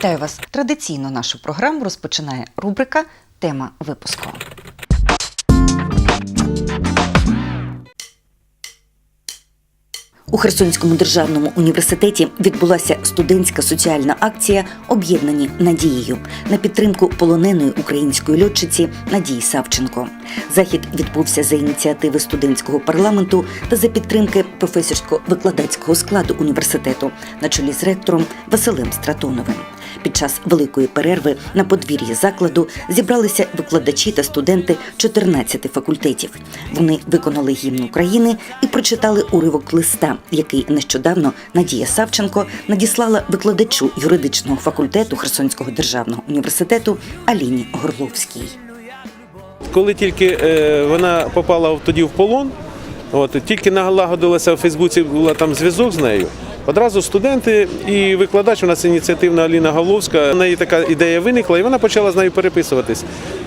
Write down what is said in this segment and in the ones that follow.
Вітаю вас! Традиційно нашу програму розпочинає рубрика Тема випуску. У Херсонському державному університеті відбулася студентська соціальна акція Об'єднані надією на підтримку полоненої української льотчиці Надії Савченко. Захід відбувся за ініціативи студентського парламенту та за підтримки професорсько-викладацького складу університету на чолі з ректором Василем Стратоновим. Під час великої перерви на подвір'ї закладу зібралися викладачі та студенти 14 факультетів. Вони виконали гімн України і прочитали уривок листа, який нещодавно Надія Савченко надіслала викладачу юридичного факультету Херсонського державного університету Аліні Горловській. Коли тільки е, вона попала тоді в полон, от, тільки налагодилася в Фейсбуці, була там зв'язок з нею. Одразу студенти і викладач, у нас ініціативна Аліна Галовська, у неї така ідея виникла, і вона почала з нею переписуватись.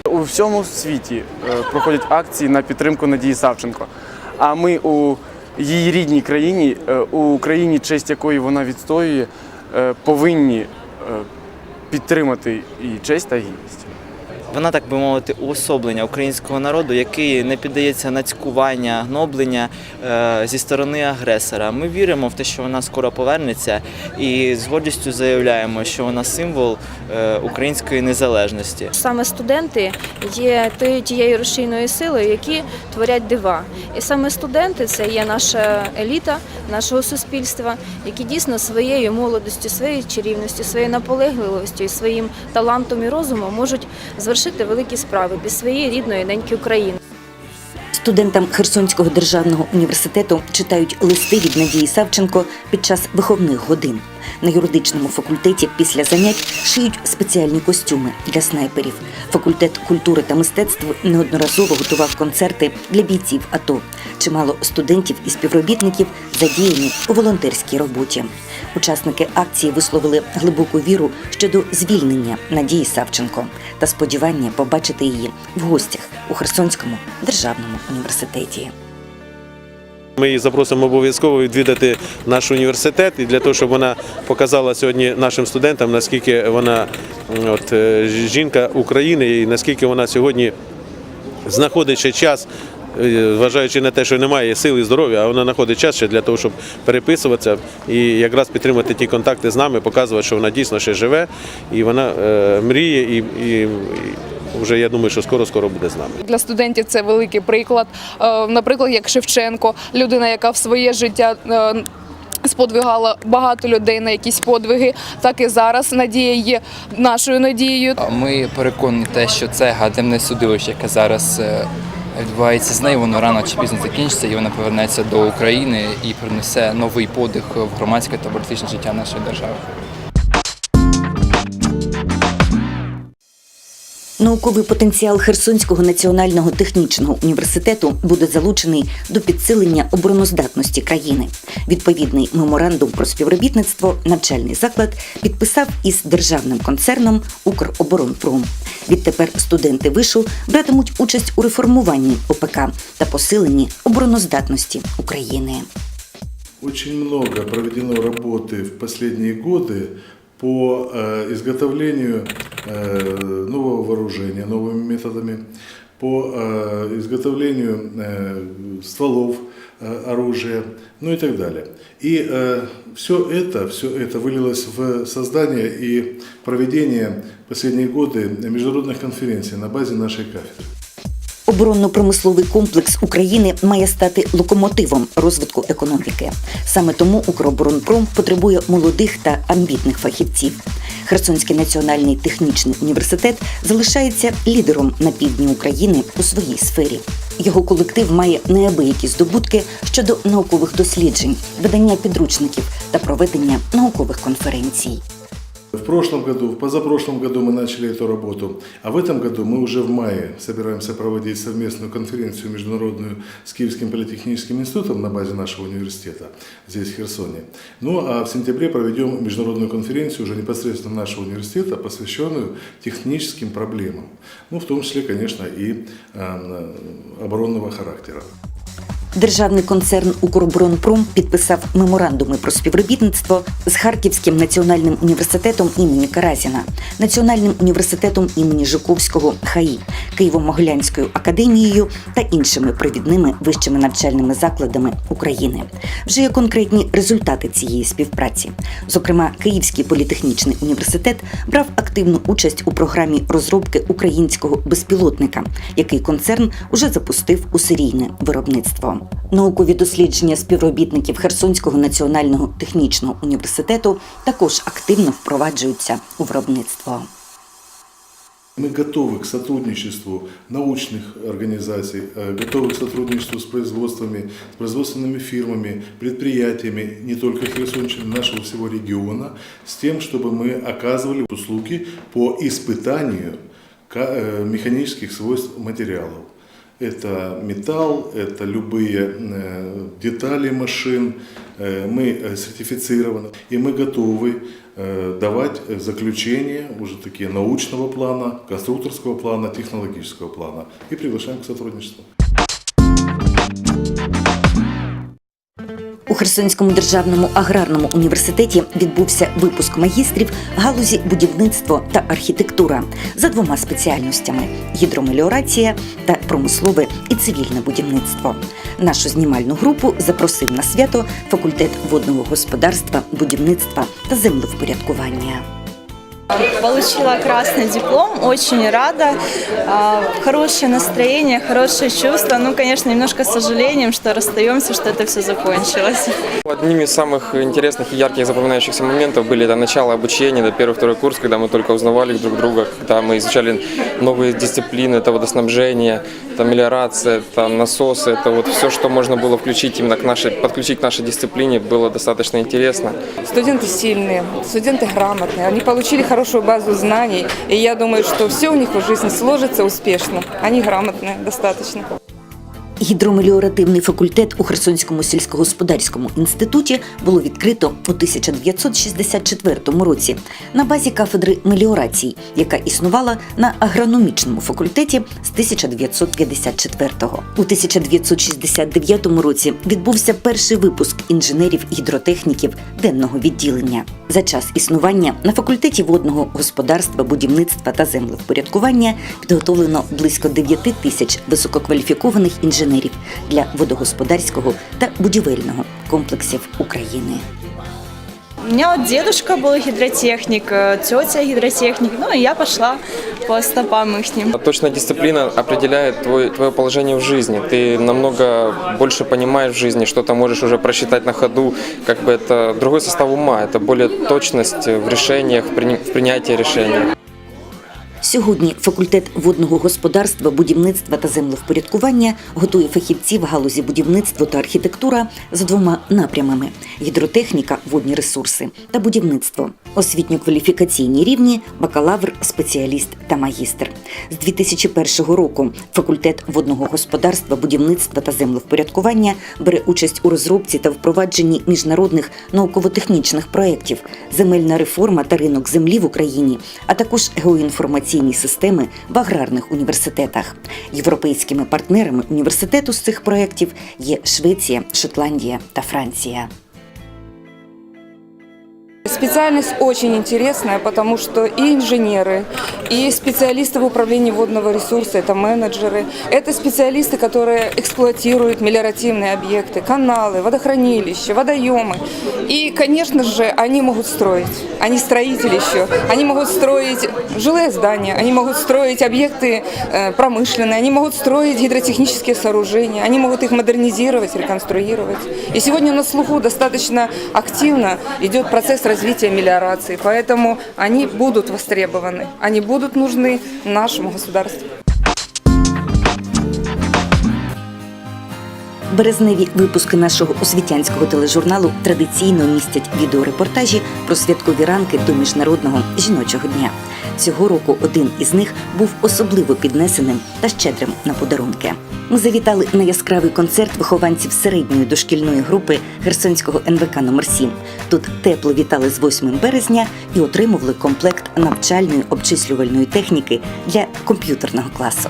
У всьому світі е, проходять акції на підтримку Надії Савченко. А ми у її рідній країні, е, у країні, честь якої вона відстоює, е, повинні підтримати її честь та гідність. Вона, так би мовити, уособлення українського народу, який не піддається нацькування, гноблення е, зі сторони агресора. Ми віримо в те, що вона скоро повернеться, і з гордістю заявляємо, що вона символ е, української незалежності. Саме студенти є тією- рушійною силою, які творять дива. І саме студенти це є наша еліта нашого суспільства, які дійсно своєю молодостю, своєю чарівністю, своєю наполегливістю і своїм талантом і розумом можуть звершити великі справи для своєї рідної неньки України. Студентам Херсонського державного університету читають листи від Надії Савченко під час виховних годин. На юридичному факультеті після занять шиють спеціальні костюми для снайперів. Факультет культури та мистецтв неодноразово готував концерти для бійців АТО. Чимало студентів і співробітників задіяні у волонтерській роботі. Учасники акції висловили глибоку віру щодо звільнення Надії Савченко та сподівання побачити її в гостях у Херсонському державному університеті. Ми її запросимо обов'язково відвідати наш університет і для того, щоб вона показала сьогодні нашим студентам, наскільки вона от, е, жінка України і наскільки вона сьогодні знаходить час. е, Зважаючи на те, що немає сили і здоров'я, а вона знаходить час ще для того, щоб переписуватися і якраз підтримати ті контакти з нами, показувати, що вона дійсно ще живе, і вона е, мріє, і, і вже я думаю, що скоро-скоро буде з нами. Для студентів це великий приклад. Е, Наприклад, як Шевченко, людина, яка в своє життя. е, Сподвигала багато людей на якісь подвиги, так і зараз надія є нашою надією. Ми переконані те, що це ганебне судилище, яке зараз е, відбувається з нею, воно рано чи пізно закінчиться, і вона повернеться до України і принесе новий подих в громадське та політичне життя нашої держави. Науковий потенціал Херсонського національного технічного університету буде залучений до підсилення обороноздатності країни. Відповідний меморандум про співробітництво навчальний заклад підписав із державним концерном Укроборонпром. Відтепер студенти вишу братимуть участь у реформуванні ОПК та посиленні обороноздатності України. Очень много проведено работы в последние годы по э, изготовлению э, нового вооружения новыми методами, по э, изготовлению э, стволов э, оружия, ну и так далее. И все это, все это вылилось в создание и проведение в последние годы международных конференций на базе нашей кафедры. Оборонно-промисловий комплекс України має стати локомотивом розвитку економіки. Саме тому Укроборонпром потребує молодих та амбітних фахівців. Херсонський національний технічний університет залишається лідером на півдні України у своїй сфері. Його колектив має неабиякі здобутки щодо наукових досліджень, видання підручників та проведення наукових конференцій. В прошлом году, в позапрошлом году мы начали эту работу, а в этом году мы уже в мае собираемся проводить совместную конференцию международную с Киевским политехническим институтом на базе нашего университета здесь, в Херсоне. Ну а в сентябре проведем международную конференцию уже непосредственно нашего университета, посвященную техническим проблемам, ну в том числе, конечно, и э, оборонного характера. Державний концерн Укроборонпром підписав меморандуми про співробітництво з Харківським національним університетом імені Каразіна, Національним університетом імені Жуковського ХАІ, Києво-Могилянською академією та іншими провідними вищими навчальними закладами України. Вже є конкретні результати цієї співпраці. Зокрема, Київський політехнічний університет брав активну участь у програмі розробки українського безпілотника, який концерн уже запустив у серійне виробництво. Наукові дослідження співробітників Херсонського національного технічного університету також активно впроваджуються у виробництво. Мы готовы к сотрудничеству научных организаций, э, готовы к сотрудничеству с производствами, с производственными фирмами, предприятиями не только Херсонщины, нашего всего региона, с тем, чтобы мы оказывали услуги по испытанию ка- э, механических свойств материалов. Это металл, это любые э, детали машин. Э, Мы э, сертифицированы и мы готовы э, давать э, заключения уже такие научного плана, конструкторского плана, технологического плана и приглашаем к сотрудничеству. У Херсонському державному аграрному університеті відбувся випуск магістрів галузі будівництво та архітектура за двома спеціальностями: гідромеліорація та промислове і цивільне будівництво. Нашу знімальну групу запросив на свято факультет водного господарства, будівництва та землевпорядкування. Получила красный диплом, очень рада, А, хорошее настроение, хорошее чувство. Ну, конечно, немножко с сожалением, что расстаемся, что это все закончилось. Одним из самых интересных и ярких запоминающихся моментов были это начало обучения, это первый-второй курс, когда мы только узнавали друг друга, когда мы изучали новые дисциплины, это водоснабжение, это мелиорация, это насосы, это вот все, что можно было включить именно к нашей, подключить к нашей дисциплине, было достаточно интересно. Студенты сильные, студенты грамотные, они получили хорошую базу знаний, и я думаю, что все у них в жизни сложится успешно. Они грамотные достаточно. Гідромеліоративний факультет у Херсонському сільськогосподарському інституті було відкрито у 1964 році на базі кафедри меліорацій, яка існувала на агрономічному факультеті з 1954-го. У 1969 році відбувся перший випуск інженерів-гідротехніків денного відділення. За час існування на факультеті водного господарства, будівництва та землевпорядкування підготовлено близько 9 тисяч висококваліфікованих інженерів для водогосподарського та будівельного комплексів України. У меня вот дедушка был гидротехник, э, тетя гидротехник, ну и я пошла по стопам их. Точная дисциплина определяет твой, твое положение в жизни. Ты намного больше понимаешь в жизни, что ты можешь уже просчитать на ходу. Как бы это другой состав ума, это более точность в решениях, в прини- в принятии решений. Сьогодні факультет водного господарства, будівництва та землевпорядкування готує фахівців в галузі будівництва та архітектура за двома напрямами: гідротехніка, водні ресурси та будівництво. Освітньо-кваліфікаційні рівні бакалавр, спеціаліст та магістр. З 2001 року факультет водного господарства, будівництва та землевпорядкування бере участь у розробці та впровадженні міжнародних науково-технічних проєктів, земельна реформа та ринок землі в Україні, а також геоінформаційні системи в аграрних університетах. Європейськими партнерами університету з цих проєктів є Швеція, Шотландія та Франція. Специальность очень интересная, потому что и инженеры, и специалисты в управлении водного ресурса, это менеджеры, это специалисты, которые эксплуатируют мелиоративные объекты, каналы, водохранилища, водоемы. И, конечно же, они могут строить, они строители еще, они могут строить жилые здания, они могут строить объекты э, промышленные, они могут строить гидротехнические сооружения, они могут их модернизировать, реконструировать. И сегодня на слуху достаточно активно идет процесс развития мелиорации, поэтому они будут востребованы, они будут нужны нашему государству. Березневі випуски нашого освітянського тележурналу традиційно містять відеорепортажі про святкові ранки до міжнародного жіночого дня. Цього року один із них був особливо піднесеним та щедрим на подарунки. Ми завітали на яскравий концерт вихованців середньої дошкільної групи Херсонського НВК номер 7 Тут тепло вітали з 8 березня і отримували комплект навчальної обчислювальної техніки для комп'ютерного класу.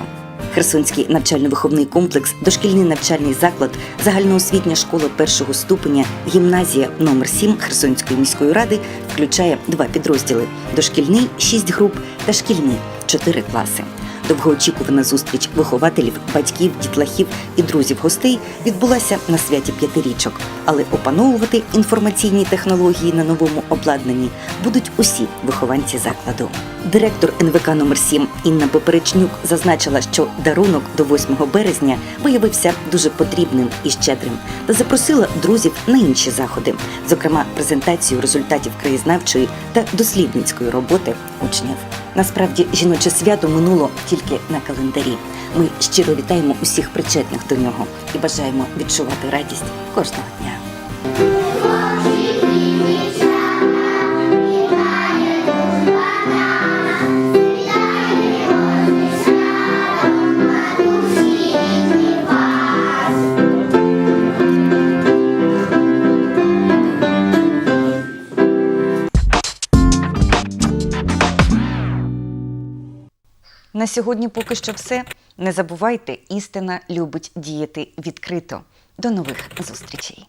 Херсонський навчально-виховний комплекс, дошкільний навчальний заклад, загальноосвітня школа першого ступеня, гімназія номер 7 Херсонської міської ради включає два підрозділи: дошкільний 6 груп та шкільний 4 класи. Довгоочікувана зустріч вихователів, батьків, дітлахів і друзів гостей відбулася на святі п'ятирічок. Але опановувати інформаційні технології на новому обладнанні будуть усі вихованці закладу. Директор НВК номер 7 Інна Поперечнюк зазначила, що дарунок до 8 березня виявився дуже потрібним і щедрим та запросила друзів на інші заходи, зокрема презентацію результатів краєзнавчої та дослідницької роботи учнів. Насправді жіноче свято минуло тільки на календарі. Ми щиро вітаємо усіх причетних до нього і бажаємо відчувати радість кожного дня. На сьогодні поки що все. Не забувайте, істина любить діяти відкрито. До нових зустрічей.